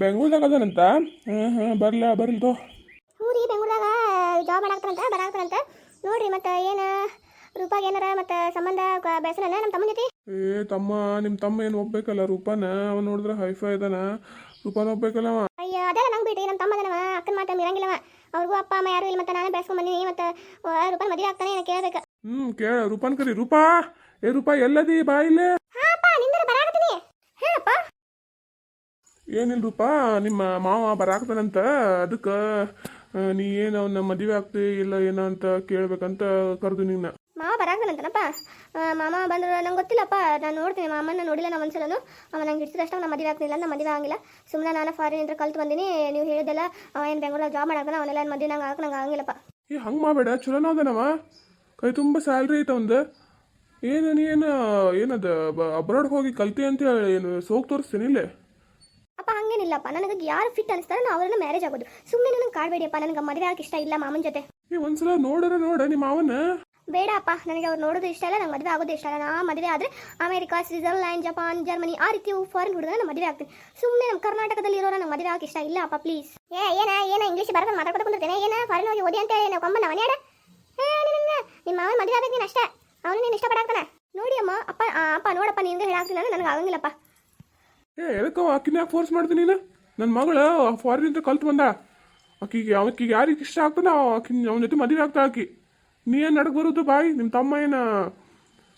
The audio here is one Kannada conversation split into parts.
ಬೆಂಗಳೂರ್ದಾಗ ಅದಾನಂತ? ಹಾಂ ಹಾಂ ಬರಲ ಬರ್ಲಿ ತೋ. ಹ್ಞೂ ರೀ ಬೆಂಗಳೂರಾಗ ಜಾಬ್ ಮಾಡಾಕ್ತಾರಂತ ಬರಾಕ್ತಾರಂತ ನೋಡ್ರಿ ಮತ್ತೆ ಏನು ರೂಪಾಗ ಏನಾರ ಮತ್ತೆ ಸಂಬಂಧ ಬೆಳೆಸನ ನಮ್ಮ ತಮ್ಮ ಜೊತೆ? ಏ ತಮ್ಮ ನಿಮ್ಮ ತಮ್ಮ ಏನು ಒಪ್ಬೇಕಲ್ಲ? ರೂಪಾನ ಅವ ನೋಡಿದ್ರೆ ಹೈಫೈ ಇದಾನ ರೂಪಾನ ಒಪ್ಬೇಕಲ್ಲ ಅವ? ಅಯ್ಯೋ ಅದೇ ನಂಗೆ ಬಿಡ್ರಿ ನಮ್ಮ ತಮ್ಮ ಅದನವ ಅಕ್ಕನ ಮಾತು ಇರಂಗಿಲ್ಲವ ಅವ್ರಿಗೂ ಅಪ್ಪ ಅಮ್ಮ ಯಾರು ಇಲ್ಲ ಮತ್ತೆ ನಾನೇ ಬೆಳೆಸ್ಕೊಂಡ್ ಬಂದೀನಿ ಮತ್ತೆ ರೂಪಾಯಿ ಮದುವೆ ಆಗ್ತಾನೆ ಕೇಳ್ಬೇಕು? ಹ್ಞೂ ಕೇಳ ರೂಪಾನ್ ಕರಿ. ರೂಪಾ ಏ ರೂಪಾ ಎಲ್ಲದಿ ಬಾ ಇಲ್ಲೇ. ಹಾಂ ಅಪ್ಪ ನಿಂದರ ಬರಾಕತ್ತೀನಿ ಹೇಳಪ್ಪ ಏನಿಲ್ಲ ರೂಪಾ ನಿಮ್ಮ ಮಾವ ಬರಾಕ್ತಾನಂತ ಅದಕ್ಕೆ ನೀ ಏನು ಅವನ ಮದುವೆ ಆಗ್ತಿ ಇಲ್ಲ ಏನೋ ಅಂತ ಕೇಳ್ಬೇಕಂತ ಕರೆದು ನಿನ್ನ. ಮಾವ ಬರಾಕನಂತನಪ್ಪ ಮಾಮ ಬಂದ್ರೆ ನಂಗೆ ಗೊತ್ತಿಲ್ಲಪ್ಪ ನಾನು ನೋಡ್ತೀನಿ ಮಾಮನ ನೋಡಿಲ್ಲ ನಾ ಒಂದ್ಸಲನು. ಅವ ನಂಗೆ ಹಿಡಿಸಿದಷ್ಟು ನಮ್ಮ ಮದುವೆ ಆಗ್ತಿಲ್ಲ ನಮ್ಮ ಮದುವೆ ಆಗಿಲ್ಲ ಸುಮ್ಮನೆ ನಾನು ಫಾರಿನ್ ಇದ್ರೆ ಕಲ್ತು ಬಂದಿನಿ ನೀವು ಹೇಳಿದೆಲ್ಲ ಅವ ಏನು ಬೆಂಗಳೂರಲ್ಲಿ ಜಾಬ್ ಮಾಡಾಕ ಅವನೆಲ್ಲ ಏನು ಮದುವೆ ನಂಗೆ ಆಗಕ್ಕೆ ನಂಗೆ ಆಗಂಗಿಲ್ಲಪ್ಪ. ಏ ಹಂಗೆ ಮಾಡಬೇಡ ಚಲೋನ ಅದನವ. ಕೈ ತುಂಬ ಸ್ಯಾಲ್ರಿ ಐತೆ ಒಂದು ಏನು ನೀ ಏನು ಏನದ ಅಬ್ರಾಡ್ ಹೋಗಿ ಕಲ್ತಿ ಅಂತ ಹೇಳಿ ಏನು ಸೋಗ್ ತೋರಿಸ್ತೀನಿ ಇಲ್ಲೇ. ಅಪ್ಪ ಹಂಗೇನಿಲ್ಲಪ್ಪ. ನನಗೆ ಯಾರು ಫಿಟ್ ಅನಿಸ್ತಾರೋ ನಾವು ಅವರನ್ನ ಮ್ಯಾರೇಜ್ ಆಗೋದು. ಸುಮ್ಮನೆ ನನಗೆ ಕಾಡಬೇಡಿಯಪ್ಪ. ನನಗೆ ಮದುವೆ ಆಗಕ್ಕೆ ಇಷ್ಟ ಇಲ್ಲ ಮಾಮನ ಜೊತೆ. ಏ ಒಂದ್ಸಲ ನೋಡರ ನೋಡ ನಿಮ್ಮ ಬೇಡ ಅಪ್ಪ ನನಗೆ ಅವ್ರು ನೋಡೋದು ಇಷ್ಟ ಇಲ್ಲ. ನಂಗೆ ಮದುವೆ ಆಗೋದು ಇಷ್ಟ ಇಲ್ಲ. ನಾ ಮದುವೆ ಆದರೆ ಅಮೆರಿಕಾ ಸ್ವಿಟ್ಜರ್ಲ್ಯಾಂಡ್ ಜಪಾನ್ ಜರ್ಮನಿ ಆ ರೀತಿ ಫಾರಿನ್ ಹುಡುಗನ ನಾನು ಮದುವೆ ಆಗ್ತೀನಿ. ಸುಮ್ಮನೆ ನಮ್ಮ ಕರ್ನಾಟಕದಲ್ಲಿ ಇರೋರು ನಂಗೆ ಮದುವೆ ಆಗಕ್ಕೆ ಇಷ್ಟ ಇಲ್ಲ ಅಪ್ಪ ಪ್ಲೀಸ್ ಏ ಏನ ಏನ ಇಂಗ್ಲೀಷ್ ಬರೋದು ಮಾತಾಡ್ಕೊಂಡು ಕುಂದಿರ್ತೇನೆ ಏನ ಫಾರಿನ್ ಹೋಗಿ ಓದಿ ಅಂತ ಹೇಳಿ ನಾವು ಮನೆಯಾಡ ನಿಮ್ಮ ಮಾವನ ಮದುವೆ ಆಗಬೇಕು ನೀನು ಅಷ್ಟೇ. ಅವನು ನೀನು ಇಷ್ಟಪಡಾಕ್ತಾನೆ ನೋಡಿ ಅಮ್ಮ ಅಪ್ಪ ಅಪ್ಪ ನೋಡಪ್ಪ ನಿನ್ಗೆ ಹೇಳಾಕ್ತಿಲ್ಲ ನನಗೆ ಆಗಂಗಿಲ್ಲಪ್ಪ. ಏ ಎದಕ್ಕೆ ಆಕಿನ ಯಾಕೆ ಫೋರ್ಸ್ ಮಾಡ್ದೆ ನೀನು? ನನ್ನ ಮಗಳು ಫಾರಿನಿಂದ ಕಲ್ತು ಬಂದ. ಆಕಿಗೆ ಅವಕ್ಕಿಗೆ ಯಾರಿಗೆ ಇಷ್ಟ ಆಗ್ತಾನ ಆಕಿನ ಅವನ ಜೊತೆ ಮದುವೆ ಆಗ್ತಾ ಆಕಿ. ನೀ ಏನು ನಡಕ್ ಬರೋದು ಬಾಯ್? ನಿಮ್ಮ ತಮ್ಮ ಏನು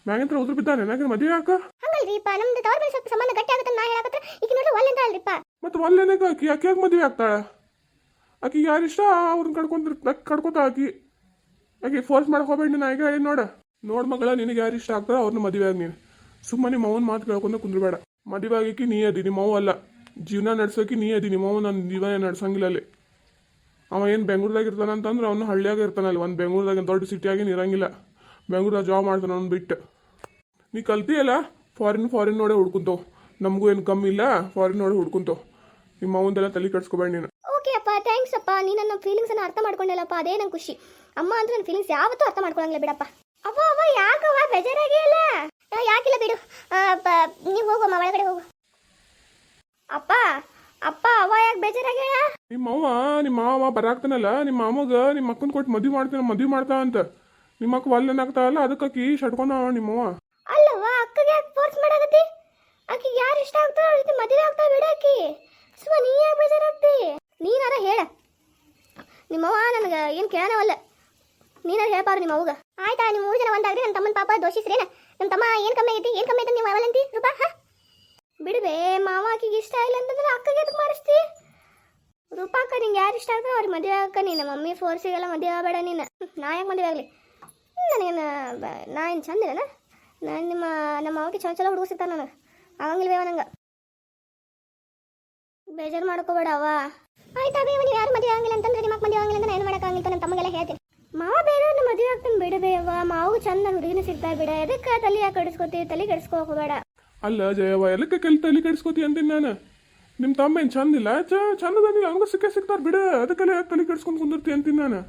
ಮ್ಯಾಗಿಂತ್ರ ಉದುರು ಬಿದ್ದಾನೆ ನನಗೆ ಮದುವೆ ಹಾಕ ಹಂಗಲ್ರಿಪ್ಪ ನಮ್ದು ತವ್ರ ಮೇಲೆ ಸ್ವಲ್ಪ ಸಂಬಂಧ ಗಟ್ಟಿ ಆಗುತ್ತೆ ನಾ ಹೇಳಕತ್ರ ಈಗ ನೋಡ್ರಿ ಅಲ್ರಿಪ್ಪ ಮತ್ತು ಒಲ್ಲೆನಾಗ ಆಕಿ? ಆಕೆ ಯಾಕೆ ಮದುವೆ ಆಗ್ತಾಳೆ? ಆಕಿಗೆ ಯಾರು ಇಷ್ಟ? ಅವ್ರನ್ನ ಕಡ್ಕೊಂತ ಕಡ್ಕೊತ ಆಕಿ ಆಕೆ. ಫೋರ್ಸ್ ಮಾಡಕ್ ಹೋಗ್ಬೇಡಿ ನಾ ಈಗ ಹೇಳಿ ನೋಡ? ನೋಡ್ ಮಗಳ ನಿನಗೆ ಯಾರು ಇಷ್ಟ ಆಗ್ತಾರೆ ಅವ್ರನ್ನ ಮದುವೆ ಆಗಿ ನೀನು. ಸುಮ್ಮನೆ ನಿಮ್ಮ ಅವನ ಮಾತು ಕೇಳ್ಕೊಂಡು ಕುಂದ್ರಬೇಡ. ಮದುವೆ ಆಗಿಕ್ಕೆ ನೀ ಅದಿ ನಿಮ್ಮ ಅವ್ವ ಅಲ್ಲ. ಜೀವನ ನಡ್ಸೋಕೆ ನೀ ಅದಿ ನಿಮ್ಮ ಅವ್ವ ನನ್ನ ಜೀವನ ನಡ್ಸಂಗಿಲ್ಲ ಅಲ್ಲಿ. ಅವ ಏನು ಬೆಂಗ್ಳೂರ್ದಾಗ ಇರ್ತಾನೆ ಅಂತಂದ್ರೆ ಅವನು ಹಳ್ಳಿಯಾಗ ಇರ್ತಾನೆ ಅಲ್ಲಿ. ಒಂದು ಬೆಂಗ್ಳೂರ್ದಾಗ ದೊಡ್ಡ ಸಿಟಿಯಾಗೇನು ಇರಂಗಿಲ್ಲ. ಬೆಂಗ್ಳೂರಾಗ ಜಾಬ್ ಮಾಡ್ತಾನೆ ಅವ್ನು ಬಿಟ್ಟು. ನೀ ಕಲ್ತಿಯಲ್ಲ ಫಾರಿನ್ ಫಾರಿನ್ ನೋಡೇ ಹುಡ್ಕೊಂತವ್ ನಮಗೂ ಏನು ಕಮ್ಮಿ ಇಲ್ಲ. ಫಾರಿನ್ ನೋಡಿ ಹುಡ್ಕೊಂತವ್ ನಿಮ್ಮ ಅವಂದೆಲ್ಲ ತಲೆ ಕೆಡ್ಸ್ಕೊಬೇಡ ನೀನು. ಓಕೆ ಅಪ್ಪ ಥ್ಯಾಂಕ್ಸ್ ಅಪ್ಪ. ನೀ ನನ್ನ ಫೀಲಿಂಗ್ಸ್ ಅನ್ನ ಅರ್ಥ ಮಾಡ್ಕೊಂಡಲ್ಲಪ್ಪ. ಅದೇ ನನ್ನ ಖುಷಿ. ಅಮ್ಮ ಅಂದ್ರೆ ನನ್ನ ಫೀಲಿಂಗ್ಸ್ ಯಾವತ್ತೂ ಅರ್ಥ ಮಾಡ್ಕೊಳಂಗಿಲ್ಲ ಬಿಡಪ್ಪ. ಅವ್ವ ಯಾಕವ್ವ? ಬೇಜಾರಾಗಿಲ್ಲ ಆ, ಯಾಕಿಲ್ಲ ಬಿಡು. ನೀವು ಹೋಗಮ್ಮ ಒಳಗಡೆ ಹೋಗು. ಅಪ್ಪ ಅಪ್ಪ ಅವ ಯಾಕೆ ಬೇಜಾರಾಗ್ಯಾಳ? ನಿಮ್ಮ ಅವ್ವ ನಿಮ್ಮ ಮಾವ ಬರಾಕ್ತಾನಲ್ಲ ನಿಮ್ಮ ಮಾಮಗ ನಿಮ್ಮ ಅಕ್ಕನ ಕೊಟ್ಟು ಮದುವೆ ಮಾಡ್ತಾನೆ ಮದುವೆ ಮಾಡ್ತಾ ಅಂತ. ನಿಮ್ಮ ಅಕ್ಕ ಒಲ್ಲೆನಾಗ್ತಾವಲ್ಲ ಅದಕ್ಕೆ ಅಕ್ಕಿ ಶಟ್ಕೊಂಡ ನಿಮ್ಮವ್ವ ಅಲ್ಲವ್ವ ಅಕ್ಕಗೆ ಯಾಕೆ ಫೋರ್ಸ್ ಮಾಡಾಕತ್ತಿ? ಆಕಿಗೆ ಯಾರು ಇಷ್ಟ ಆಗ್ತಾರೋ ಅವ್ರ ಜೊತೆ ಮದುವೆ ಆಗ್ತಾ ಬಿಡಾಕಿ ಸುಮ್ಮ ನೀ ಯಾಕೆ ಬೇಜಾರಾಗ್ತಿ? ನೀನಾರ ಹೇಳ. ನಿಮ್ಮವ್ವ ನನಗೆ ಏನು ಕೇಳನವಲ್ಲ. ನೀನಾರ ಹೇಳ್ಬಾರ ನಿಮ್ಮ ಅವ್ಗ ಆಯ್ತಾ ನಿಮ್ಮ ಮೂರು ಜನ ಒಂದಾಗ್ರಿ ನನ್ನ ತಮ್ಮನ ಪಾಪ ದೋಷಿಸ್ರೇನ? ನಮ್ಮ ತಮ್ಮ ಏನು ಕಮ್ಮಿ ಐತಿ? ಏನು ಕಮ್ಮಿ ಐತಿ ನೀವು ಅವಲಂತಿ ರೂಪಾ, ಹಾ? ಬಿಡುವೆ ಮಾವ ಆಕಿಗೆ ಇಷ್ಟ ಇಲ್ಲ ಅಂತಂದ್ರೆ ಅಕ್ಕಗೆ ಅದಕ್ಕೆ ಮಾಡಿಸ್ತಿ? ರೂಪಾಕ್ಕ ನಿಂಗೆ ಯಾರು ಇಷ್ಟ ಆಗ್ತೋ ಅವ್ರಿಗೆ ಮದುವೆ ಆಗಕ್ಕ, ನೀನು ಮಮ್ಮಿ ಫೋರ್ಸಿಗೆಲ್ಲ ಮದುವೆ ಆಗಬೇಡ ನೀನು. ನಾ ಯಾಕೆ ಮದುವೆ ಆಗಲಿ? ನನಗೇನು ನಾ ಏನು ಚಂದ ಇಲ್ಲನ? ನಾನು ನಿಮ್ಮ, ನಮ್ಮ ಮಾವಕ್ಕೆ ಚಲೋ ಚಲೋ ಹುಡುಗ ಸಿಗ್ತಾನೆ ನನಗೆ ಆಗಂಗಿಲ್ವೇವ ನಂಗೆ. ಬೇಜಾರು ಮಾಡ್ಕೋಬೇಡ ಅವ. ಆಯ್ತಾ ಬೇವ ನೀವು ಯಾರು ಮದುವೆ ಆಗಿಲ್ಲ ಅಂತಂದ್ರೆ ನಿಮ್ಮ ಮದುವೆ ಆಗಿಲ್ಲ ಅಂತ ಏನು ಮಾಡೋಕ್ಕಾಗಿಲ್ಲ ನಮ್ಮ ತಮ್ಮಗೆಲ್ಲ ಹೇಳ್ತೀನಿ. ಮಾವ ಬೇಡ ನಮ್ಮ ಮದುವೆ ಆಗ್ತಾನೆ ಬಿಡು ಬೇವ ಮಾವು ಚಂದ ಹುಡುಗಿನ ಸಿಗ್ತಾ ಬಿಡ. ಎದಕ್ಕೆ ತಲೆ ಯಾಕೆ ಕಡಿಸ್ಕೋತಿ? ತಲೆ ಕೆಡಿಸ್ಕೋ ಹೋಗಬೇಡ ಅಲ್ಲ ಜಯವ ಎಲ್ಲಕ್ಕೆ ಕೆಲ್ ತಲೆ ಕೆಡಿಸ್ಕೋತಿ ಅಂತೀನಿ ನಾನು? ನಿಮ್ಮ ತಮ್ಮ ಏನು ಚಂದ ಇಲ್ಲ? ಚ ಚಂದದಿಲ್ಲ ಅವನಿಗೂ ಸಿಕ್ಕೇ ಸಿಗ್ತಾರೆ ಬಿಡ. ಅದಕ್ಕೆಲ್ಲ ಯಾಕೆ ತಲೆ ಕೆಡಿಸ್ಕೊಂಡು ಕುಂದಿರ್ತಿ ಅಂತೀನಿ ನಾನು?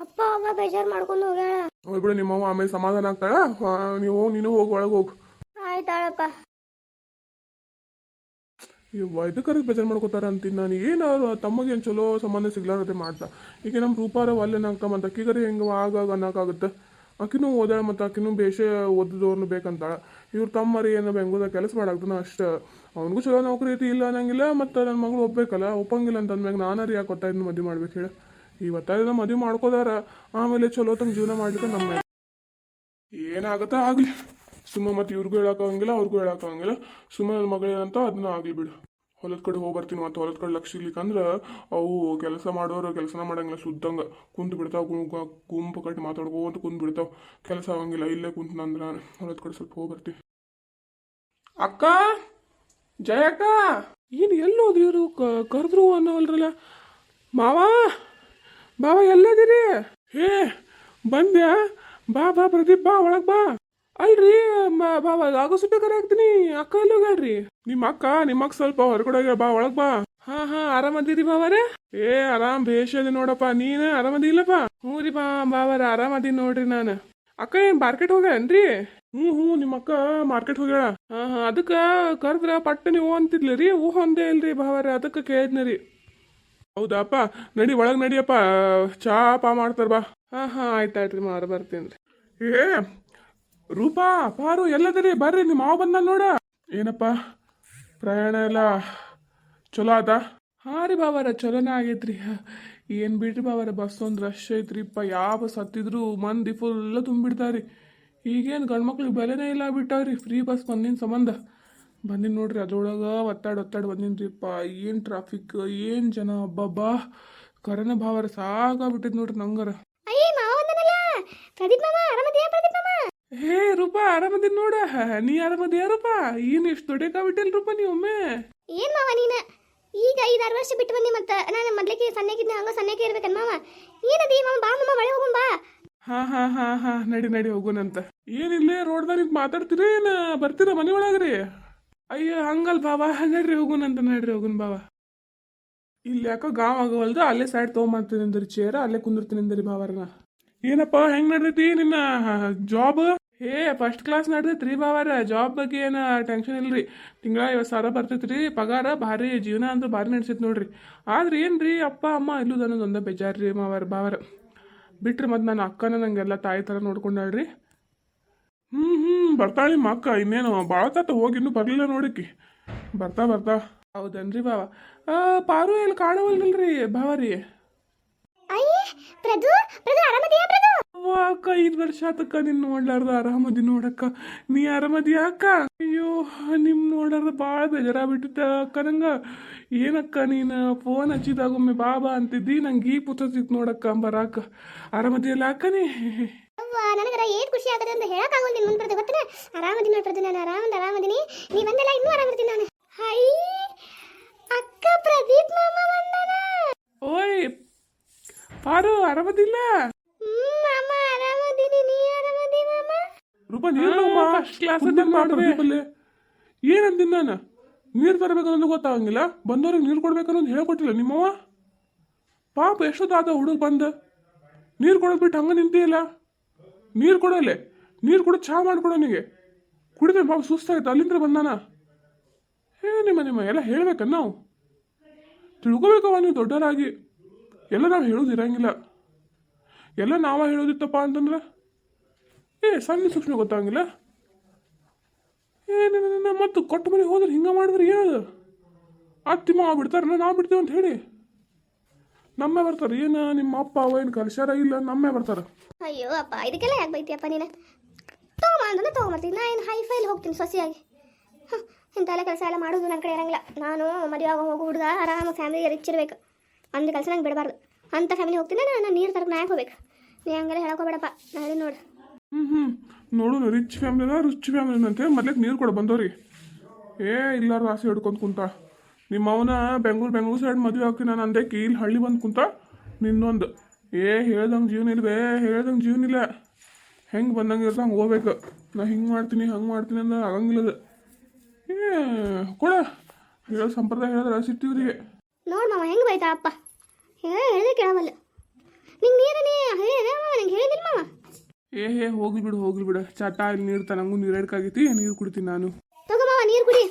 ಅಪ್ಪ ಅವ್ವ ಬೇಜಾರು ಮಾಡ್ಕೊಂಡು ಹೋಗ್ಯಾಳ. ಹೋಗ್ಬಿಡು ನಿಮ್ಮ ಅವ್ವ ಆಮೇಲೆ ಸಮಾಧಾನ ಆಗ್ತಾಳ. ನೀವು ನೀನು ಹೋಗಿ ಒಳಗೆ ಹೋಗು. ಆಯ್ತಾಳಪ್ಪ ಇವ್ ಇದಕ್ಕರ ಬೇಜಾರು ಮಾಡ್ಕೋತಾರೆ ಅಂತೀನಿ. ನಾನು ಏನಾದ್ರು ತಮ್ಮಗೆ ಏನು ಚಲೋ ಸಂಬಂಧ ಸಿಗ್ಲಾರದೆ ಮಾಡ್ತಾ. ಈಗ ನಮ್ಮ ರೂಪಾರ ಅಲ್ಲೇನಾಗ್ತಾ ಮತ್ತು ಅಕ್ಕಿಗರ ಆಗ ಆಗಾಗ ಅನ್ನೋಕ್ಕಾಗುತ್ತೆ. ಆಕಿನೂ ಓದಾಳ ಮತ್ತು ಆಕಿನೂ ಬೇಷ ಓದಿದವ್ರನ್ನ ಬೇಕಂತಾಳ. ಇವ್ರ ತಮ್ಮರಿ ಏನು ಬೆಂಗಳೂರಾಗ ಕೆಲಸ ಮಾಡಾಕ್ತಾನ ಅಷ್ಟು. ಅವನಿಗೂ ಚಲೋ ನೌಕರಿ ಐತಿ ಇಲ್ಲ ಅನ್ನಂಗಿಲ್ಲ ಮತ್ತು ನನ್ನ ಮಗಳು ಒಪ್ಬೇಕಲ್ಲ. ಒಪ್ಪಂಗಿಲ್ಲ ಅಂತ ಅಂದ್ಮ್ಯಾಗ ನಾನಾರು ಯಾಕೆ ಗೊತ್ತಾಯ್ತು ಮದುವೆ ಮಾಡ್ಬೇಕು ಹೇಳಿ. ಈ ಒತ್ತಾಯದ ಮದುವೆ ಮಾಡ್ಕೋದಾರ. ಆಮೇಲೆ ಚಲೋ ತಂಗ ಜೀವನ ಮಾಡ್ಲಿಕ್ಕೆ ನಮ್ಮ. ಏನಾಗತ್ತಾ ಆಗಲಿ. ಸುಮ್ಮ ಮತ್ತೆ ಇವ್ರಿಗೂ ಹೇಳೋಕ್ಕಾಗಂಗಿಲ್ಲ ಅವ್ರಿಗೂ ಹೇಳೋಕ್ಕಾಗಂಗಿಲ್ಲ ಸುಮ್ಮ ನನ್ನ ಮಗಳೇನಂತ ಅದನ್ನ ಆಗಲಿ ಬಿಡು. ಹೊಲದ ಕಡೆ ಹೋಗಿ ಬರ್ತೀನಿ ಮತ್ತೆ ಹೊಲದ ಕಡೆ ಲಕ್ಷ ಇರ್ಲಿಕ್ಕಂದ್ರೆ ಅವು ಕೆಲಸ ಮಾಡೋರು ಕೆಲಸನ ಮಾಡಂಗಿಲ್ಲ, ಸುದ್ದಂಗ. ಕುಂತು ಬಿಡ್ತಾವ ಗುಂಪು ಕಟ್ಟಿ ಅಂತ ಕುಂತು ಬಿಡ್ತಾವ. ಕೆಲಸ ಆಗಂಗಿಲ್ಲ, ಇಲ್ಲೇ ಕುಂತು ನಂದ್ರೆ ಹೊಲದ ಕಡೆ ಸ್ವಲ್ಪ ಹೋಗಿ ಅಕ್ಕ! ಜಯಕ್ಕ ಏನು ಎಲ್ಲೋದ್ರಿ ಇವರು? ಕರೆದ್ರು ಅನ್ನೋಲ್ರಲ್ಲ ಮಾವ! ಬಾವ ಎಲ್ಲದಿರಿ ಹೇ ಬಂದ್ಯಾ? ಬಾ ಬಾ, ಪ್ರದೀಪ್, ಬಾ, ಒಳಗೆ ಬಾ. ಅಲ್ರಿ ಬಾ ಆಗೋ ಸುಟ್ಟ ಕರೆ ಹಾಕ್ತೀನಿ. ಅಕ್ಕ ಎಲ್ಲ ಹೋಗ್ಯಾಳ್ರಿ? ನಿಮ್ಮ ಅಕ್ಕ ನಿಮ್ಮ ಅಕ್ಕ ಸ್ವಲ್ಪ ಹೊರಗಡೆ ಬಾ, ಒಳಗ್ ಬಾ. ಹಾ ಹಾ ಆರಾಮದಿರಿ ಬಾವರ? ಏ, ಆರಾಮ್ ಭೇಷ್ ಅದಿ ನೋಡಪ್ಪ, ನೀನು ಆರಾಮದಿಲ್ಲಪ್ಪ ಹ್ಞೂ ರೀ ಬಾ, ಬಾವರ ಆರಾಮದಿ ನೋಡ್ರಿ ನಾನು. ಅಕ್ಕ, ಏನು ಮಾರ್ಕೆಟ್ ಹೋಗ್ಯಾನ್ರಿ? ಹ್ಞೂ ಹ್ಞೂ, ನಿಮ್ಮ ಅಕ್ಕ ಮಾರ್ಕೆಟ್ ಹೋಗ್ಯಾಳ. ಹಾ, ಹಾಂ, ಅದಕ್ಕೆ ಕರೆದ್ರ ಪಟ್ಟ ನೀವು ಅಂತಿದ್ಲಿ ರೀ? ಊಹ ಒಂದೇ ಇಲ್ರಿ ಭಾವರ ಅದಕ್ಕೆ ಕೇಳಿದ್ನ ರೀ. ಹೌದಾಪ್ಪ, ನಡಿ, ಒಳಗೆ ನಡಿಯಪ್ಪ. ಚಾ, ಪಾ ಮಾಡ್ತಾರ ಬಾ. ಹಾ ಹಾ, ಆಯ್ತು ಆಯ್ತು ರೀ ಮಾರ, ಬರ್ತೀನಿ ರೀ. ಏ ರೂಪಾ, ಪಾರು, ಎಲ್ಲದರಿ, ಬರ್ರಿ ನಿಮ್ಮ ಮಾವ ಬಂದ ನೋಡ. ಏನಪ್ಪ, ಪ್ರಯಾಣ ಎಲ್ಲ ಚಲೋ ಆತ? ಹಾ ರೀ ಬಾವರ ಚಲೋನ ಆಗೈತ್ರಿ. ಏನು ಬಿಡ್ರಿ ಬಾವರ ಬಸ್ ಒಂದು ರಶ್ ಐತ್ರಿಪ್ಪ. ಯಾವ ಬಸ್ ಹತ್ತಿದ್ರು ಮಂದಿ ಫುಲ್ ತುಂಬಿಡ್ತಾವ್ರಿ ಈಗೇನು ಗಂಡ್ಮಕ್ಳಿಗೆ ಬೆಲೆನೇ ಇಲ್ಲ ಬಿಟ್ಟಾವ್ರಿ. ಫ್ರೀ ಬಸ್ ಬಂದಿನ ಸಂಬಂಧ. ಬಂದಿನಿ ನೋಡ್ರಿ, ಅದ್ರೊಳಗೆ ಒತ್ತಾಡ ಒತ್ತಾಡ ಬಂದಿನ್ರಿಪ್ಪ. ಏನು ಟ್ರಾಫಿಕ್ ಏನು ಜನ, ಅಬ್ಬಬ್ಬಾ. ಕರೋನಾ ಭಾವರ ಸಾಕಾಗ್ಬಿಟ್ಟಿದ್ ನೋಡ್ರಿ ನಂಗರ. ಪ್ರದೀಪ್ ಮಾಮ ಹೇ ರೂಪಾ ಆರಾಮದಿನ್ ನೋಡ. ನೀ ಆರಾಮದಿಯಾ ರೂಪಾ? ಏನ್ ಎಷ್ಟು ದೊಡ್ಡಕಾಗ್ಬಿಟ್ಟಿಲ್ ರೂಪಾ ನೀ ಒಮ್ಮೆ? ಏನ್ ಮಾವ ನೀನ? ಈಗ ಐದಾರು ವರ್ಷ ಬಿಟ್ಟು ಬಂದಿ ಮತ್ತ ನಾನು ಮೊದ್ಲಿಗೆ ಸಣ್ಣಗಿದ್ನ ಹಂಗ ಸಣ್ಣಕ್ಕೆ ಇರ್ಬೇಕನ್ ಮಾವ. ಏನದಿ ಮಾವ ಬಾ ಮಾಮ ಮಳೆ ಹೋಗುಂ ಬಾ. ಹಾ ಹಾ ಹಾ ಹಾ ನಡಿ ನಡಿ ಹೋಗೋಣಂತ ಏನಿಲ್ಲೇ ರೋಡ್ದಾಗ ನಿಂತು ಮಾತಾಡ್ತೀರಿ ಏನ? ಬರ್ತೀರ ಮನೆ ಒಳಗ್ರಿ? ಅಯ್ಯೋ ಹಂಗಲ್ ಬಾವಾ. ನಡ್ರಿ ಹೋಗೋಣಂತ ನಡ್ರಿ ಹೋಗುನ್ ಬಾವ. ಇಲ್ಲಿ ಯಾಕೋ ಗಾಂವ್ ಆಗವಲ್ದು ಅಲ್ಲೇ ಸೈಡ್ ತೊಗೊಂಬರ್ತೀನಿ ಅಂದ್ರಿ ಚೇರ ಅಲ್ಲೇ ಕುಂದಿರ್ತೀನಿ ಅಂದ್ರಿ ಬಾವರ್ನ ಏನಪ್ಪ ಹೆಂಗ್ ನಡ್ದೈತಿ ನಿನ್ನ? ಜಾಬ್ ಏ ಫಸ್ಟ್ ಕ್ಲಾಸ್ ನಡ್ದೈತ್ರಿ ಬಾವಾರ ಜಾಬ್ ಬಗ್ಗೆ ಏನು ಟೆನ್ಷನ್ ರೀ ತಿಂಗಳ ಐವತ್ತು ಸಾವಿರ ಬರ್ತೈತ್ರಿ. ಪಗಾರ ಭಾರಿ, ಜೀವನ ಅಂದ್ರೆ ಭಾರಿ ನಡೆಸಿತ್ತು ನೋಡ್ರಿ. ಆದ್ರೆ ಏನ್ರಿ ಅಪ್ಪ, ಅಮ್ಮ ಇಲ್ಲೂ ಅನ್ನೋದು ಒಂದೇ ರೀ ಮಾವಾರ ಬಾವಾರ ಬಿಟ್ರಿ ಮತ್ತು ನನ್ನ ಅಕ್ಕನ ನಂಗೆಲ್ಲ ತಾಯಿ ಥರ ನೋಡ್ಕೊಂಡಾಳ್ರಿ. ಹ್ಞೂ ಹ್ಞೂ ಬರ್ತಾಳೆ ನಿಮ್ಮ ಅಕ್ಕ. ಇನ್ನೇನು ಭಾಳ ತಾತ ಹೋಗಿ ಇನ್ನೂ ಬರಲಿಲ್ಲ ನೋಡಿಕಿ. ಬರ್ತಾ ಬರ್ತಾ. ಹೌದನ್ರಿ ಬಾವ. ಪಾರು ಎಲ್ಲಿ ಕಾಣವಲ್ರಿ ಬಾವ ರೀ? ಪ್ರದು ಪ್ರದು ಆರಾಮದಿಯಾ ಪ್ರದು ಅವ್ವ ಅಕ್ಕ ಐದು ವರ್ಷ ಆತಕ್ಕ ನಿನ್ ನೋಡ್ಲಾರ್ದ ಆರಾಮದಿ ನೋಡಕ್ಕ. ನೀ ಆರಾಮದಿಯಾ ಅಕ್ಕ ಅಯ್ಯೋ ನಿಮ್ ನೋಡ್ಲಾರ್ದ ಭಾಳ ಬಿಟ್ಟಿದ್ದ ಅಕ್ಕ ನಂಗ. ಏನಕ್ಕ ನೀನು ಫೋನ್ ಹಚ್ಚಿದಾಗ ಹಚ್ಚಿದಾಗೊಮ್ಮೆ ಬಾಬಾ ಅಂತಿದ್ದಿ ನಂಗೆ ಈ ಪುಸ್ತಕ ನೋಡಕ್ಕ ಬರಾಕ. ಆರಾಮದಿಯಲ್ಲ ಅಕ್ಕ ನೀ? ಅವ್ವ ನನಗರ ಏನ್ ಖುಷಿ ಆಗದೆ ಅಂತ ಹೇಳಕ್ ಆಗೋಲ್ ನಿನ್ ಮುಂದೆ ಗೊತ್ತನ? ಆರಾಮದಿನ ನೋಡ್ ಪ್ರದು ನಾನು ಆರಾಮದ ಆರಾಮದಿನಿ. ನೀ ಬಂದಲ್ಲ ಇನ್ನೂ ಆರಾಮಿರ್ತೀನಿ ನಾನು. ಹೈ ಅಕ್ಕ ಪ್ರದೀಪ್ ಮಾಮ ಬಂದನ. ಓಯ್ ಪಾರು ಆರಾಮದಿಲ್ಲ? ರೂಪ ನೀರು ಫಸ್ಟ್ ಕ್ಲಾಸ್ ಮಾಡ್ಬಲ್ಲಿ ಏನಂತೀನಿ ನಾನು? ನೀರು ತರಬೇಕನ್ನೋದು ಗೊತ್ತಾಗಂಗಿಲ್ಲ. ಬಂದವ್ರಿಗೆ ನೀರು ಕೊಡ್ಬೇಕು ಅನ್ನೋದು ಹೇಳ್ಕೊಟ್ಟಿಲ್ಲ ನಿಮ್ಮವ್ವ? ಪಾಪ ಎಷ್ಟೊತ್ತಾದ ಹುಡುಗ ಬಂದ? ನೀರು ಕೊಡೋದು ಬಿಟ್ಟು ಹಂಗೆ ನಿಂತಿಲ್ಲ ನೀರು ಕೊಡಲೆ. ನೀರು ಚಾ ಚಹಾ ಮಾಡ್ಕೊಡೋನಿಗೆ ಕುಡಿದ್ರೆ ಪಾಪ ಸುಸ್ತಾಯ್ತು ಅಲ್ಲಿಂದ ಬಂದಾನ? ಹೇ ನಿಮ್ಮ ನಿಮ್ಮ ಎಲ್ಲ ಹೇಳ್ಬೇಕನ್ನ ನಾವು? ತಿಳ್ಕೊಬೇಕವ ನೀವು ದೊಡ್ಡವರಾಗಿ. ಎಲ್ಲ ನಾವು ಹೇಳೋದು ಇರಂಗಿಲ್ಲ. ಎಲ್ಲ ನಾವ ಹೇಳೋದಿತ್ತಪ್ಪ ಅಂತಂದ್ರೆ, ಏ, ಸಣ್ಣ ಸೂಕ್ಷ್ಮ ಗೊತ್ತಾಗಿಲ್ಲ ಏನೇನ ಮತ್ತು ಕೊಟ್ಟ ಮನೆಗೆ ಹೋದ್ರೆ ಹಿಂಗೆ ಮಾಡಿದ್ರೆ ಏನದು? ಅತ್ತಿ ಬಿಡ್ತಾರೆ ನಾವು ಬಿಡ್ತೀವಿ ಅಂತ ಹೇಳಿ. ನಮ್ಮೇ ಬರ್ತಾರೆ. ಏನು, ನಿಮ್ಮ ಅಪ್ಪ, ಅವ ಏನು ಕಲ್ಸ್ಯಾರ? ಇಲ್ಲ, ನಮ್ಮೇ ಬರ್ತಾರೆ. ಅಯ್ಯೋ, ಅಪ್ಪ, ಇದಕ್ಕೆಲ್ಲ ಯಾಕೆ ಬೈತಿಯಪ್ಪ ನೀನು? ತೊಗೊಂಬ ಅಂದ್ರೆ ತೊಗೊಂಬರ್ತೀನಿ ನಾ ಏನು ಹೈ ಫೈಲ್ ಹೋಗ್ತೀನಿ ಸೊಸೆಯಾಗಿ. ಇಂಥ ಎಲ್ಲ ಕೆಲಸ ಎಲ್ಲ ಮಾಡೋದು ನನ್ನ ಕಡೆ ಇರಂಗಿಲ್ಲ. ನಾನು ಮದುವೆ ಹೋಗೋ ಹುಡುಗ ಆರಾಮ ಫ್ಯಾಮಿಲಿ ರಿಚ್ ಇರಬೇಕು. ಅಂದ ಕೆಲಸ ನಂಗೆ ಬಿಡಬಾರ್ದು. ಅಂತ ಫ್ಯಾಮಿಲಿ ಹೋಗ್ತೀನಿ ನಾನು ನೀರು ತರಕ್ಕೆ ನಾಯಕ್ ಯಾಕೆ ಹೋಗ್ಬೇಕು? ನೀ ಹಂಗೆಲ್ಲ ಹೇಳ್ಕೊಬೇಡಪ್ಪ ನಾಳೆ ನೋಡು. ಹ್ಞೂ ಹ್ಞೂ ನೋಡು ರಿಚ್ ಫ್ಯಾಮಿಲಿನ ರಿಚ್ ಫ್ಯಾಮಿಲಿನಂತೆ ಮೊದ್ಲಕ್ಕೆ ನೀರು ಕೊಡ ಬಂದವ್ರಿ ಏ ಇಲ್ಲಾರು ಆಸೆ ಹಿಡ್ಕೊಂಡು ಕುಂತ. ನಿಮ್ಮ ಅವನ ಬೆಂಗ್ಳೂರು ಬೆಂಗ್ಳೂರು ಸೈಡ್ ಮದುವೆ ಹಾಕಿ ನಾನು ಅಂದೇಕಿ ಇಲ್ಲಿ ಹಳ್ಳಿ ಬಂದು ಕುಂತ ನಿನ್ನೊಂದು. ಏ ಹೇಳ್ದಂಗೆ ಜೀವನ ಇಲ್ವೇ? ಹೇಳ್ದಂಗೆ ಜೀವನ ಇಲ್ಲ. ಹೆಂಗೆ ಬಂದಂಗೆ ಇರ್ತ ಹಂಗೆ ಹೋಗ್ಬೇಕು? ನಾ ಹಿಂಗೆ ಮಾಡ್ತೀನಿ ಹಂಗೆ ಮಾಡ್ತೀನಿ ಅಂದ್ರೆ ಆಗಂಗಿಲ್ಲ ಅದು ಏ ಕೊಡ. ಹೇಳೋ ಸಂಪ್ರದಾಯ ಹೇಳಿದ್ರೆ ಸಿಟ್ಟಿವ್ರಿಗೆ ನೋಡ್ ಮಾವ ಹೆಂಗೆ ಬೈತಾ ಅಪ್ಪ ಹೇಳಿ ಹೇಳಿದ್ರೆ ಕೇಳವಲ್ಲ. ನಿಂಗೆ ನೀರು ನೀ ಹೇಳಿದ ಮಾವ ನಂಗೆ ಹೇಳಿದಿಲ್ಲ ಮಾವ. ಏ ಹೇ ಹೋಗ್ಲಿ ಬಿಡು ಹೋಗ್ಲಿ ಬಿಡು. ಚಟ ಇಲ್ಲಿ ನೀರು ತನಗೂ ನೀರು ಎಡ್ಕಾಗೈತಿ ನೀರು ಕುಡಿತೀನಿ ನಾನು. ತಗೋ ಮಾವ ನೀರು ಕುಡಿ.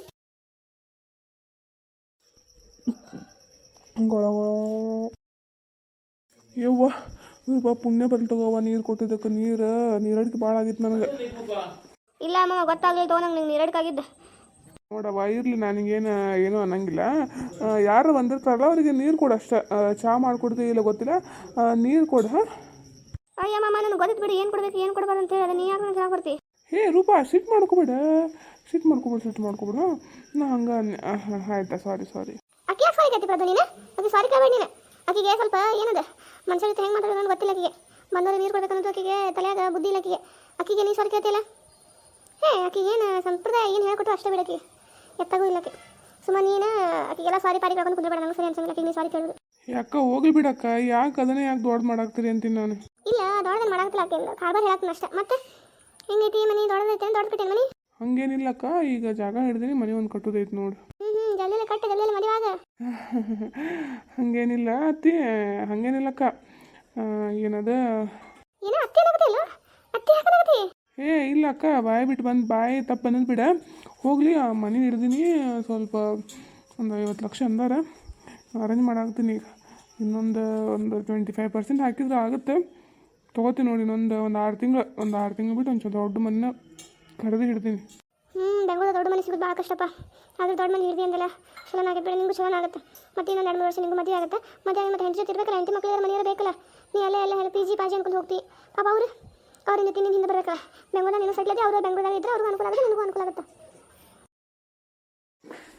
ಯವ್ವ ಇವ್ವ ಪುಣ್ಯ ಬರ್ಲಿ ತಗೋವ ನೀರು ಕೊಟ್ಟಿದ್ದಕ್ಕೆ ನೀರು. ನೀರಡಿಕೆ ಭಾಳ ಆಗಿತ್ತು ನನಗೆ. ಇಲ್ಲ ಮಾವ ಗೊತ್ತಾಗಲಿಲ್ಲ ತಗೋ ನಂಗೆ ನೀರು ಎಡ್ಕಾಗಿದ್ದೆ ನೋಡವ್ವ ಇರಲಿ ನನಗೇನು ಏನೂ ಅನ್ನಂಗಿಲ್ಲ. ಯಾರು ಬಂದಿರ್ತಾರಲ್ಲ ಅವರಿಗೆ ನೀರು ಕೊಡು ಅಷ್ಟೇ. ಚಹಾ ಮಾಡಿಕೊಡ್ತೀವಿ ಇಲ್ಲ ಗೊತ್ತಿಲ್ಲ. ನೀರು ಕೊಡು ಹಾಂ? ಅಯ್ಯ ಮಾಮ ನನಗೆ ಗೊತ್ತಿತ್ತು ಬಿಡಿ ಏನು ಕೊಡಬೇಕು ಏನು ಕೊಡಬಾರ್ದು ಅಂತ ಹೇಳಿ ನೀ ಯಾಕೆ ಚೆನ್ನಾಗಿ ಬರ್ತಿ ಹೇ ರೂಪಾ ಸಿಟ್ಟು ಮಾಡ್ಕೊಬೇಡ. ಸಿಟ್ಟು ಮಾಡ್ಕೊಬೇಡ ಸಿಟ್ಟು ಮಾಡ್ಕೊಬೇಡ ನಾ ಹಂಗೆ ಆಯ್ತಾ ಸಾರಿ ಸಾರಿ ಅಕ್ಕಿ ಯಾಕೆ ಸಾರಿ ಕತ್ತಿ ನೀನು? ಆಕೆ ಸಾರಿ ಕೇಳಬೇಡ ನೀನು. ಅಕ್ಕಿಗೆ ಸ್ವಲ್ಪ ಏನದ? ಮನುಷ್ಯ ಜೊತೆ ಹೆಂಗೆ ಮಾತಾಡೋದು ನನಗೆ ಗೊತ್ತಿಲ್ಲ ಆಕಿಗೆ ಬಂದವರು ನೀರು ಕೊಡ್ಬೇಕು ಅಕ್ಕಿಗೆ ಆಕೆಗೆ ತಲೆಯಾಗ ಬುದ್ಧಿ ಇಲ್ಲ ಆಕಿಗೆ ಆಕಿಗೆ ನೀ ಸಾರಿ ಕೇಳ್ತಿಲ್ಲ ಹೇ ಆಕಿಗೆ ಏನು ಸಂಪ್ರದಾಯ ಏನು ಹೇಳ್ಕೊಟ್ಟು ಅಷ್ಟೇ ಬಿಡಕ್ಕೆ ಎತ್ತಾಗೂ ಇಲ್ಲ ಆಕೆ ಸುಮ್ಮನೆ ನೀನು ಆಕೆಗೆಲ್ಲ ಸಾರಿ ಪಾರಿ ಕಳ್ಕೊಂಡು ಕುಂದ್ರಬೇಡ ನಂಗೆ. ಸರಿ ಅನ್ಸಂಗಿಲ್ಲ ಆಕೆಗೆ ನೀ ಸಾರಿ ಕೇಳೋದು. ಯಾಕ ಹೋಗ್ಲಿ ಬಿಡಕ್ಕ. ಯಾಕೆ ಅದನ್ನೇ ಯಾಕೆ ದೊಡ್ಡ ಮಾಡಾಕ್ತೀರಿ ಅಂತೀನಿ ನಾನು? ಇಲ್ಲ ದೊಡ್ಡದನ್ನು ಮಾಡಾಕ್ತಿಲ್ಲ ಆಕೆ ಕಾರ್ಬಾರ್ ಹೇಳಕ್ಕೆ ಅಷ್ಟೇ. ಮತ್ತೆ? ಹೆಂಗೈತಿ ಮನೆ? ದೊಡ್ಡದೈತೆ ದೊಡ್ಡ ಕಟ್ಟೆ ಮನೆ? ಹಂಗೇನಿಲ್ಲಕ್ಕ ಈಗ ಜಾಗ ಹಿಡಿದಿನಿ ಮನೆ ಒಂದು ಕಟ್ಟೋದೈತೆ ನೋಡು. ಹ್ಞೂ ಹ್ಞೂ ಜಲ್ಲೆಲ್ಲ ಕಟ್ಟೆ ಜಲ್ಲೆಲ್ಲ ಮದುವಾಗ ಹಂಗೇನಿಲ್ಲ ಅತ್ತಿ. ಹಂಗೇನಿಲ್ಲಕ್ಕ ಏನದ? ಏನೋ ಅತ್ತೆ ಅನ್ನೋದಿಲ್ಲ ಅತ್ತೆ ಹಾಕೋದಾಗ ಏ, ಇಲ್ಲ ಅಕ್ಕ, ಬಾಯಿ ಬಿಟ್ಟು ಬಂದು, ಬಾಯಿ ತಪ್ಪು ಅನ್ನೋದು ಬಿಡ. ಹೋಗಲಿ, ಆ ಮನೆ ಹಿಡ್ದೀನಿ, ಸ್ವಲ್ಪ ಒಂದು ಐವತ್ತು ಲಕ್ಷ ಅಂದಾರ. ಅರೇಂಜ್ ಮಾಡಾಕ್ತೀನಿ ಈಗ. ಇನ್ನೊಂದು ಒಂದು ಟ್ವೆಂಟಿ ಫೈವ್ ಪರ್ಸೆಂಟ್ ಹಾಕಿದ್ರೆ ಆಗುತ್ತೆ. ತೊಗೋತೀನಿ ನೋಡಿ, ಇನ್ನೊಂದು ಒಂದು ಆರು ತಿಂಗಳು, ಒಂದು ಆರು ತಿಂಗಳು ಬಿಟ್ಟು ಒಂದು ದೊಡ್ಡ ಮನೆ ಕರೆದು ಹಿಡ್ತೀನಿ ಹ್ಞೂ ಬೆಂಗಳೂರು ದೊಡ್ಡ ಮನೆ ಸಿಗೋದು ಭಾಳ ಕಷ್ಟಪ್ಪ. ಆದ್ರೆ ದೊಡ್ಡ ಮನೆ ಹಿಡಿದಿ ಅಂದಲ್ಲ ಚಲೋ ಆಗತ್ತೆ ಬೇಡ ನಿಂಗೂ ಚಲೋ ಆಗುತ್ತೆ. ಮತ್ತೆ ಇನ್ನೊಂದು ಎರಡು ವರ್ಷ ನಿಂಗೂ ಮದುವೆ ಆಗುತ್ತೆ. ಮತ್ತೆ ಮತ್ತೆ ಹೆಂಡತಿ ಜೊತೆ ಇರ್ಬೇಕಲ್ಲ, ಹೆಂಡತಿ ಮಕ್ಳು ಮನೆ ಮನೆಯವ್ರು ಬೇಕಲ್ಲ. ನೀ ಅಲ್ಲೇ ಅಲ್ಲೇ ಪಿ ಜಿ ಪಾಜಿ ಅನ್ಕೊಂಡು ಹೋಗ್ತಿ. ಪಾಪ ಅವರು? ಅವ್ರಿಂದ ತಿಂದು ಹಿಂದೆ ಬರಬೇಕಲ್ಲ ಬೆಂಗಳೂರಲ್ಲಿ ನೀನು ಸೈಡ್ಲದೆ ಅವರು ಬೆಂಗಳೂರಲ್ಲಿ ಇದ್ರೆ ಅವ್ರಿಗೂ ಅನುಕೂಲ ಆಗುತ್ತೆ ನಿನಗೂ ಅನುಕೂಲ ಆಗುತ್ತೆ.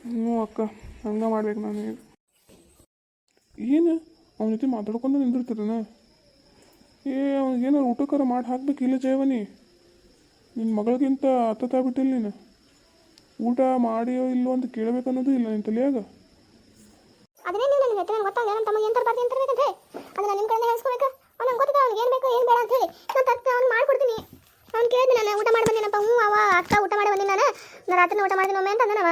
ಹ್ಞೂ ಅಕ್ಕ ಹಂಗೆ ಮಾಡ್ಬೇಕು ನಾನು ಈಗ. ಏನು? ಅವನ ಜೊತೆ ಮಾತಾಡ್ಕೊಂಡು ನಿಂದಿರ್ತದನ ಏ ಅವ್ನಿಗೇನಾರು ಊಟಕ್ಕಾರ ಮಾಡಿ ಹಾಕ್ಬೇಕು ಇಲ್ಲ ಜಯವನಿ ನಿನ್ನ ಮಗಳಿಗಿಂತ ಹತ್ತತ್ತಾಗ್ಬಿಟ್ಟಿಲ್ಲ ನೀನು. ಊಟ ಮಾಡಿಯೋ ಇಲ್ಲೋ ಅಂತ ಕೇಳಬೇಕನ್ನೋದು ಇಲ್ಲ ನಿನ್ನ ತಲೆಯಾಗ. ಅದನ್ನೇ ನೀವು ನನಗೆ ಗೊತ್ತಾಗ ನಮ್ಮ ತರಬಾರ್ದು ಅಂತ ಹೇಳಿ ಅದನ್ನ ನಿಮ್ಮ ಕಡೆಯಿಂದ ಹೇಳ್ಸ್ಕೊಬೇಕು ಅವ್ನು ಗೊತ್ತಿದೆ ಅವ್ನಿಗೆ ಏನು ಬೇಕು ಏನು ಬೇಡ ಅಂತ ಹೇಳಿ. ನಾನು ತಕ್ಕ ಅವ್ನು ಮಾಡ್ಕೊಡ್ತೀನಿ. ಅವ್ನು ಕೇಳಿದ್ದೆ ನಾನು ಊಟ ಮಾಡಿ ಬಂದಿನಪ್ಪ ಹ್ಞೂ ಅವ ಅಕ್ಕ ಊಟ ಮಾಡಿ ಬಂದಿನಿ ನಾನು. ನಾನು ರಾತ್ರಿ ಊಟ ಮಾಡ್ತೀನಿ ಒಮ್ಮೆ ಅಂತ ಅಂದನವ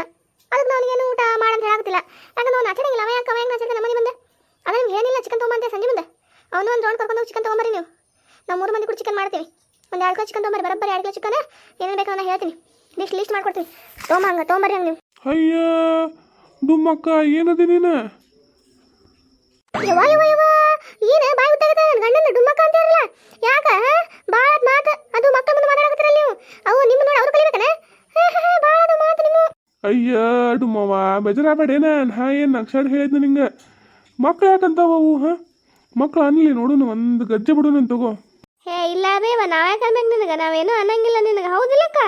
ಅದಕ್ಕೆ ಏನು ಊಟ ಮಾಡಂತ ಹೇಳಾಗ್ತಿಲ್ಲ. ಯಾಕಂದ್ರೆ ಅವ್ನು ನಾಚಿಡಂಗಿಲ್ಲ ಅವ ಯಾಕೆ ಅವ ಹೆಂಗೆ ನಾಚಿಡ್ತಾನೆ ಮನೆ ಬಂದೆ. ಅದೇ ನಿಮ್ಗೆ ಏನಿಲ್ಲ ಚಿಕನ್ ತೊಗೊಂಬಂದೆ ಸಂಜೆ ಮುಂದೆ. ಅವನು ಒಂದು ರೌಂಡ್ ಕರ್ಕೊಂಡು ಹೋಗಿ ಚಿಕನ್ ತೊಗೊಂಬರಿ ನೀವು. ನಾವು ಮೂರು ಮಂದಿ ಕೂಡ ಚಿಕನ್ ಮಾಡ್ತೀವಿ. ಒಂದು ಎರಡು ಕಿಲೋ ಚಿಕನ್ ತೊಗೊಂಬರಿ ಬರೋಬ್ಬರಿ ಎರಡು ಕಿಲೋ ಚಿಕನ್ ಏನೇನು ಬೇಕು ನಾನು ಹೇಳ್ತೀನಿ. ಲಿಸ್ಟ್ ಲಿಸ್ಟ್ ಮಾಡ್ಕೊಡ್ತೀನಿ. ತೊಗೊಂಬ ಹಂಗ ತೊಗೊಂಬರಿ ಹಂಗೆ ನೀವು. ಅಯ್ಯ ಡುಮ್ಮಕ್ಕ ಏನದಿ ನೀನು? ಯವ್ವ ಯವ್ವ ಯವ್ವ. ಏನ ಬಾಯಿ ಉತ್ತಾಗತ್ತ ನನ್ನ ಗಂಡನ ಡುಮ್ಮಕ್ಕ ಅಂತ ಇರಲ್ಲ. ಯಾಕ ಭಾಳ ಮಾತ. ಅದು ಮಕ್ಕಳ ಮುಂದೆ ಮಾತಾಡಕತ್ತಿರಲ್ಲ ನೀವು. ಅವು ನಿಮ್ಮ ನೋಡಿ ಅವ್ರು ಕಲಿಬೇಕನ? ಭಾಳ ಅದು ಮಾತು ನಿಮ್ಮ ಅಯ್ಯ ಡುಮ್ಮವ್ವ ಬೇಜಾರಾಗಬೇಡೇನ ನಾ ಏನು ಅಕ್ಷರ ಹೇಳಿದ್ನ ನಿಂಗೆ? ಮಕ್ಳು ಯಾಕಂತಾವ ಅವು ಹಾಂ? ಮಕ್ಳು ಅನ್ಲಿ ನೋಡುನು ಒಂದು ಗಜ್ಜೆ ಬಿಡುನು ತಗೋ. ಹೇ ಇಲ್ಲ ಬೇವ ನಾವೇ ಕನ್ಬೇಕು ನಿನಗೆ. ನಾವೇನು ಅನ್ನಂಗಿಲ್ಲ ನಿನಗೆ. ಹೌದಿಲ್ಲಕ್ಕ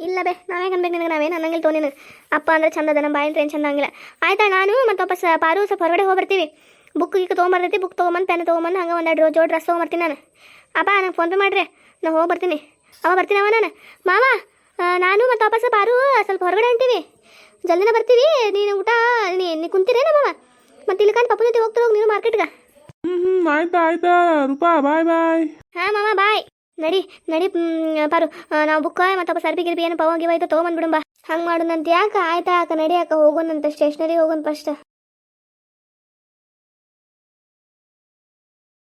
ಇಲ್ಲ ಬೇ ನಾವೇ ಕನ್ಬೇಕು ನಿನಗೆ. ನಾವೇನು ಅನ್ನಂಗಿಲ್ಲ ತೋ ನಿನಗೆ. ಅಪ್ಪ ಅಂದ್ರೆ ಚಂದ ಅದ ನಮ್ಮ ಬಾಯಿ ಏನು ಚಂದ ಹಂಗಿಲ್ಲ ಆಯ್ತಾ ನಾನು ಮತ್ತೆ ವಾಪಸ್ ಪಾರು ಸ್ವಲ್ಪ ಹೊರಗಡೆ ಹೋಗಿ ಬರ್ತೀವಿ ಬುಕ್ ಈಗ ತೊಗೊಂಬರ್ತೈತಿ ಬುಕ್ ತೊಗೊಂಬಂದು ಪೆನ್ ತೊಗೊಂಬಂದು ಹಂಗೆ ಒಂದು ಎರಡು ಜೋಡಿ ಡ್ರೆಸ್ ತೊಗೊಂಬರ್ತೀನಿ ನಾನು. ಅಪ್ಪ ನಂಗೆ ಫೋನ್ಪೇ ಮಾಡ್ರಿ. ನಾನು ಹೋಗಿ ಬರ್ತೀನಿ. ಅವ ಬರ್ತೀನಿ ಅವ ನಾನು. ಮಾವ ನಾನು ಮತ್ತು ವಾಪಸ್ ಬಾರು ಸ್ವಲ್ಪ ಹೊರಗಡೆ ಅಂತೀವಿ ಜಲ್ದಿನ ಬರ್ತೀವಿ ನೀನು ಊಟ ನೀ ನೀ ಕುಂತೀರೇನ ಮಾವ? ಮತ್ತು ಇಲ್ಲಿಕಂತ ಪಪ್ಪನ ಜೊತೆ ಹೋಗ್ತಾ ಹೋಗಿ ನೀನು ಮಾರ್ಕೆಟ್ಗೆ ಹ್ಞೂ ಹ್ಞೂ ಆಯ್ತಾ ಆಯ್ತಾ ರೂಪಾ ಬಾಯ್ ಬಾಯ್. ಹಾಂ ಮಾವ ಬಾಯ್. ನಡಿ ನಡಿ ಪಾರು ನಾವು ಬುಕ್ಕ ಮತ್ತು ಸರ್ಬಿ ಗಿರ್ಬಿ ಏನು ಪವ ಗಿವ ಐತೆ ತೊಗೊಂಬಂದ್ಬಿಡುಂಬ. ಹಂಗೆ ಮಾಡೋಣಂತ ಯಾಕೆ? ಆಯ್ತಾ ಯಾಕೆ? ನಡಿ ಯಾಕೆ? ಹೋಗೋಣಂತ ಸ್ಟೇಷನರಿ ಹೋಗೋಣ ಫಸ್ಟ್